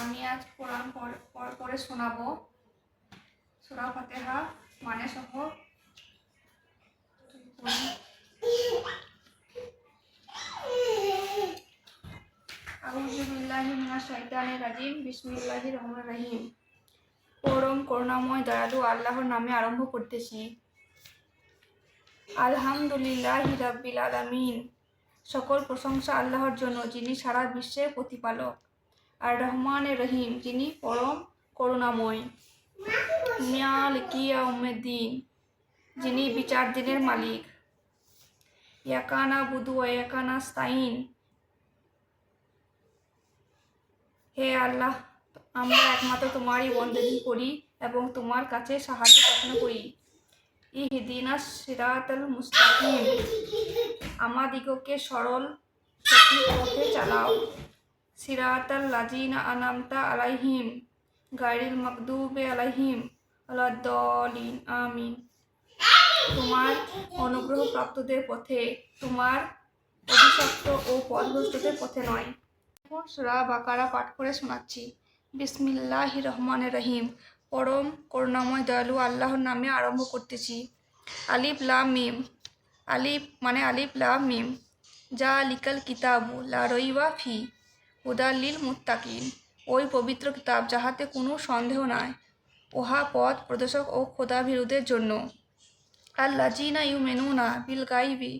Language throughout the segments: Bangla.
আমি আজ কোরআন পড়- পড়ে শোনাবো। সুরা ফাতেহা মানে সহ। রহিম। করুণাময় আল্লাহর নামে আরম্ভ করতেছি। আলহামদুলিল্লাহ সকল প্রশংসা আল্লাহর জন্য, যিনি সারা বিশ্বের প্রতিপালক। আর রহমান রহিম, যিনি পরম করুণাময়। মিয়ালিকিয়া উম্মেদ্দিন, যিনি বিচার দিনের মালিক। ইয়াকানা বুধু ইয়াকানা স্তাইন। হে আল্লাহ, আমরা একমাত্র তোমারই বন্দেগী করি এবং তোমার কাছে সাহায্য প্রার্থনা করি। ইহদিনা সিরাতাল মুস্তাকিম। আমাদিগকে সরল সঠিক পথে চালাও। সিরাতাল লাজিনা আনামতা আলাইহিম গাইরিল মাকদুবে আলাইহিম আলাদ্দলিন আমিন। তোমার অনুগ্রহ প্রাপ্তদের পথে, তোমার অভিশপ্ত ও পথভ্রষ্টদের পথে নয়। এখন সুরা বাকারা পাঠ করে শোনাচ্ছি। বিসমিল্লাহ রহমান রহিম। পরম করুণাময়, দয়ালু আল্লাহর নামে আরম্ভ করতেছি। আলিফ, লাম, মিম। আলিফ মানে আলিফ, লাম, মিম। যা লিকাল কিতাবু, লা রইবা ফি। হুদাল্লিল মুত্তাকিন, ওই পবিত্র কিতাব যাহাতে কোনো সন্দেহ নাই ওহা পথ প্রদর্শক ও খোদাভিরুদের জন্য। আল্লাজিনা ইউ মেনুনা বিল গাইবি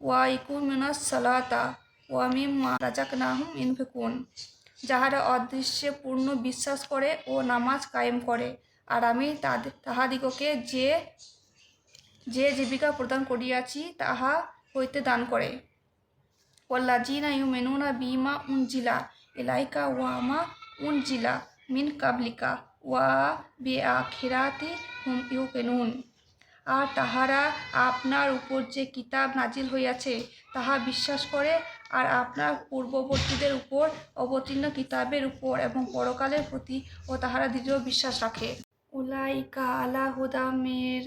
ওয়া ইকুমিনাস সালাতা ওয়া মিম্মা রাজাকনাহুম ইনফিকুন, যাহারা অদৃশ্যে পূর্ণ বিশ্বাস করে ও নামাজ কায়েম করে, আর আমি তাদের তাহাদিগকে যে যে জীবিকা প্রদান করিয়াছি, তাহা হইতে দান করে। ওয়াল্লাজিনা ইউ মেনুনা বিমা উনজিলা এলাইকা ওয়ামা উনজিলা মিন কাবলিকা ওয়া বে আখিরাতি হুম আর তাহারা আপনার উপর যে কিতাব নাজিল হইয়াছে তাহা বিশ্বাস করে আর আপনার পূর্ববর্তীদের উপর অবতীর্ণ কিতাবের উপর এবং পরকালের প্রতি ও তাহারা দৃঢ় বিশ্বাস রাখে উলাইকা আলা হুদা মির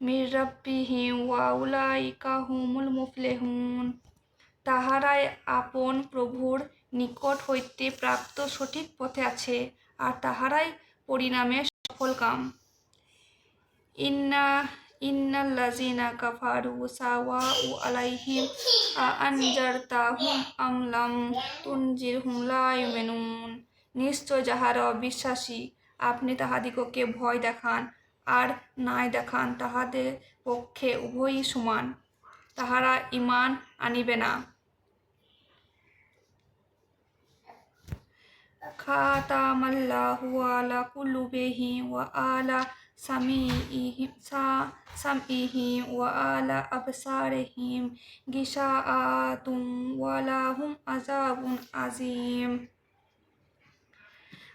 মির রাব্বিহিম ওয়া উলাইকা হুমুল মুফলেহুন তাহারাই আপন প্রভুর নিকট হইতে প্রাপ্ত সঠিক পথে আছে, আর তাহারাই পরিণামে সফলকাম ইন্না, ইন্নাল্লাযিনা কাফারু সাওয়াউ আলাইহিম আ আনজারতাহুম আম লাম তুনজিরহুম লা ইউমিনুন। নিশ্চয় যাহারা অবিশ্বাসী, আপনি তাহাদিগকে ভয় দেখান, আর নাই দেখান, তাহাদের পক্ষে উভয়ই সমান। তাহারা ইমান আনিবে না। খাতামাল্লাহু আলা কুলুবিহি ওয়া আলা সামিইহিম সা সামইহিম ওয়া আলা আবসারিহিম গিশাআতুম ওয়া লাহুম আযাবুন আযীম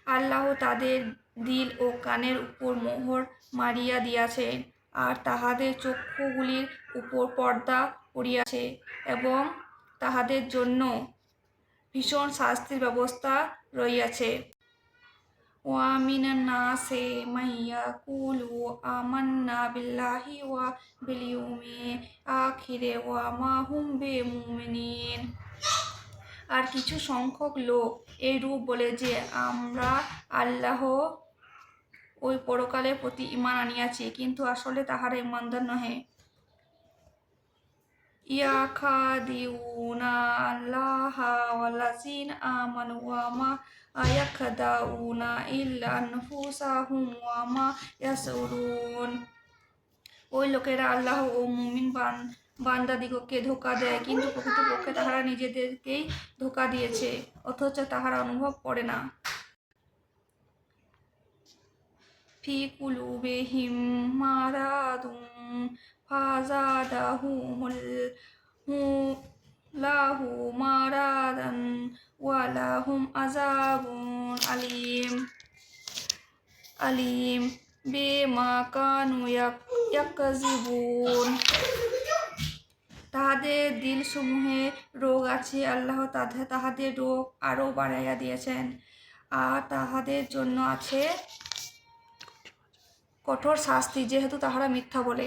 আল্লাহ তাদের দিল ও কানের উপর মোহর মারিয়া দিয়াছেন আর তাহাদের চক্ষুগুলির উপর পর্দা পড়িয়াছে এবং তাহাদের জন্য ভীষণ শাস্তির ব্যবস্থা রইয়াছে। কুলু আমান্না বিল্লাহি ওয়া বিল ইউমি আখিরে ওয়া মা হুম বিমুমিনিন। আর কিছু সংখ্যক লোক এই রূপ বলে যে, আমরা আল্লাহ ওই পরকালের প্রতি ইমান আনিয়াছি, কিন্তু আসলে তাহারা ইমানদার নহে। ওয়াল্লাযিন আমানু ওয়া মা ইয়াখদাউনা ইল্লা আনফুসাহুম ওয়া মা ইয়াসউরুন। ওই লোকেরা আল্লাহ ও মুমিন বান, বান্দাদিগকে ধোকা দেয়, কিন্তু প্রকৃতপক্ষে তাহারা নিজেদেরকেই ধোকা দিয়েছে, অথচ তাহারা অনুভব করে না। ফাজাদাহুমুল হু লাহু মারাদান ওয়া লাহুম আযাবুন আলিম আলিম বেমা কানু ইয়াক- ইয়াকযিবুন তাহাদের দিলসমূহে রোগ আছে, আল্লাহ তাদের তাহাদের রোগ আরও বাড়াইয়া দিয়েছেন। আর তাহাদের জন্য আছে কঠোর শাস্তি যেহেতু তাহারা মিথ্যা বলে।